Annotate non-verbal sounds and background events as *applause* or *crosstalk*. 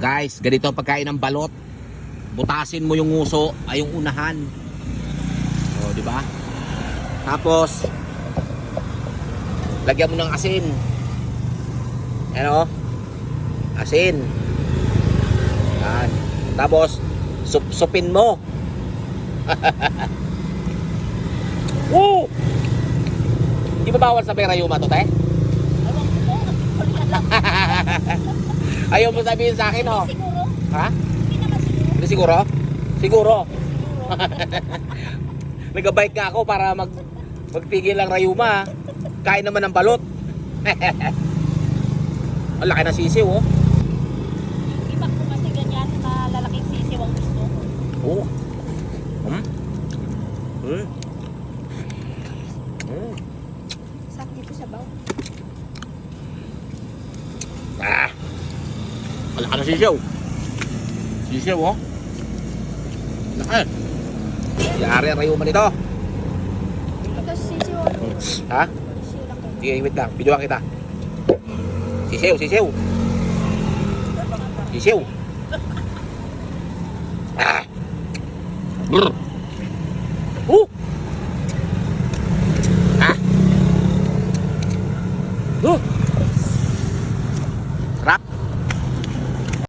guys, ganito ang pagkain ng balot. Butasin mo yung nguso ay yung unahan. O, di ba? Tapos lagyan mo ng asin. Ano? Asin. Yan. Tapos sup supin mo. *laughs* Woo! Di ba bawal sa pera yuma to, te? Ewan ko po. Wala lang. Ayaw mo sabihin sa akin, oh. Siguro. Ha? Hindi naman siguro. Hindi siguro? Siguro. *laughs* Nagabike ka ako para mag magtigil lang rayuma. Kain naman ng balot. *laughs* Ang laki ng sisiw, oh. Iba ko kasi ganyan na lalaking sisiw ang gusto. Oh. Hmm? Hmm. Hmm. Sakit dito sa baw. Laka na sisiyaw. Sisiyaw, oh. Laka. Yari ang rayuman nito. Tapos sisiyaw. Ha? Sige, wait lang. Piduan kita. Sisiyaw, sisiyaw. Sisiyaw. Ah. Brr. Uh. Ah. Uh.